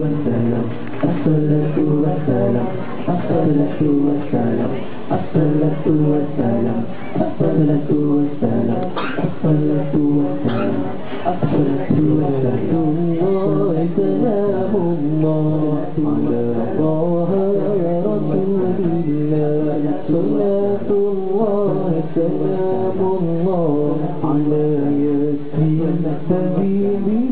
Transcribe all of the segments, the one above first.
والسلام الصلاة والسلام الصلاة والسلام الصلاة والسلام الصلاة والسلام الصلاة والسلام الصلاة والسلام الله سلام الله على طه رسول الله صلاة الله سلام الله على ياسين حبيب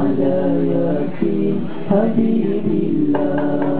على ياسين حبيب الله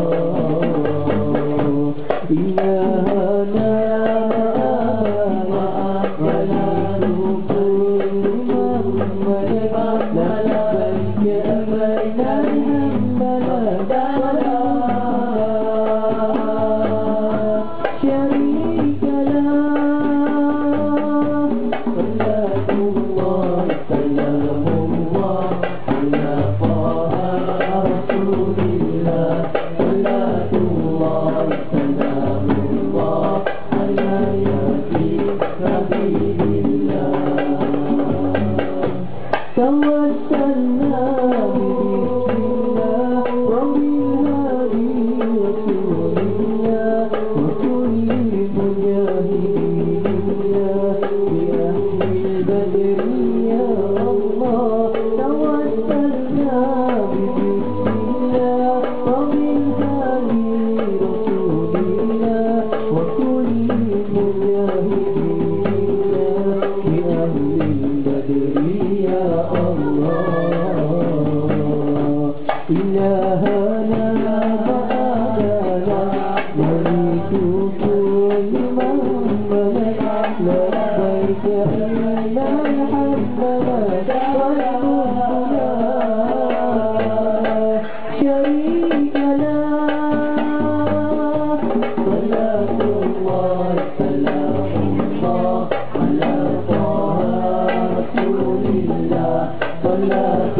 Thank you. إلهنا بعدنا ملك كل من ملك لبيك إن الحمد لك والحمد لا صلاة الله سلام على رسول الله صلاة